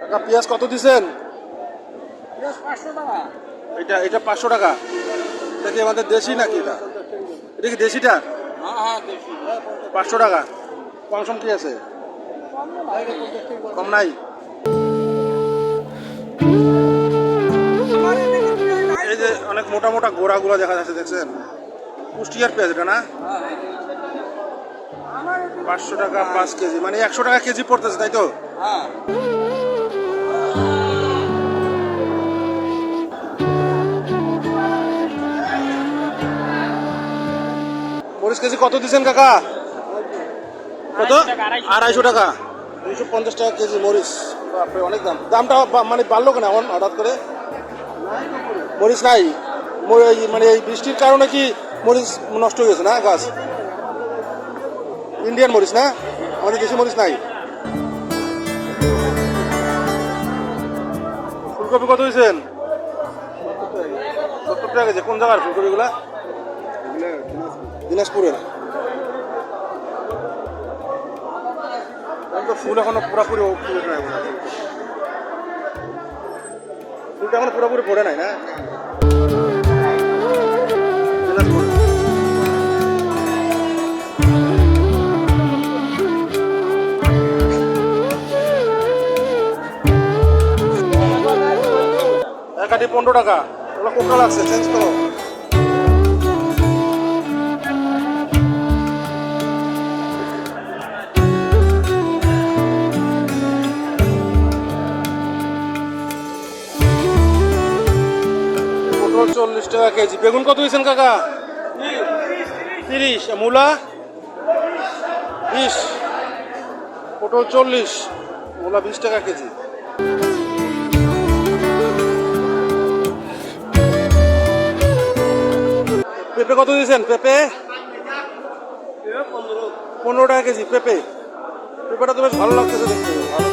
কাকা পেঁয়াজ কত দিছেন? পাঁচশো এটা এটা পাঁচশো টাকা? এটা কি আমাদের দেশি নাকি এটা? এটা কি দেশিটা? হ্যাঁ হ্যাঁ পাঁচশো টাকা। কম সম কি আছে? কম নাই? এই যে অনেক মোটা মোটা গোড়া গোড়া দেখা যাচ্ছে দেখছেন? পুষ্টিয়ার পেঁয়াজ এটা না? পাঁচশো টাকা পাঁচ কেজি মানে একশো টাকা কেজি পড়তেছে তাই তো? হ্যাঁ। মরিচ কেজি কত দিচ্ছেন কাকা? কত? আড়াইশো টাকা। দুইশো পঞ্চাশ টাকা কেজি মরিচ। বাপরে, অনেক দাম। দামটা মানে বাড়লো কেন এখন হঠাৎ করে? মরিচ নাই। মানে এই বৃষ্টির কারণে কি মরিচ নষ্ট হয়ে গেছে না গাছ? ইন্ডিয়ান মরিচ না? আমাদের দেশি মরিচ নাই। ফুলকপি কত হয়েছেন সত্তর টাকা কেজি। কোন জায়গার ফুলকপিগুলা? দিনাজপুরের। তো ফুল এখনও পুরোপুরি নাই। ফুলটা এখনও পুরোপুরি পড়ে নাই না? দিনাজপুর। এক পনেরো টাকা। ওগুলো কোনটা লাগছে চেঞ্জ করো। পটল চল্লিশ টাকা কেজি। বেগুন কত হয়েছেন কাকা? তিরিশ। মূলা? বিশ। পটল চল্লিশ। মূলা বিশ টাকা কেজি। পেঁপে কত দিয়েছেন? পেঁপে? পনেরো। টাকা কেজি পেঁপে। পেঁপেটা তো বেশ ভালো লাগতেছে দেখতে। ভালো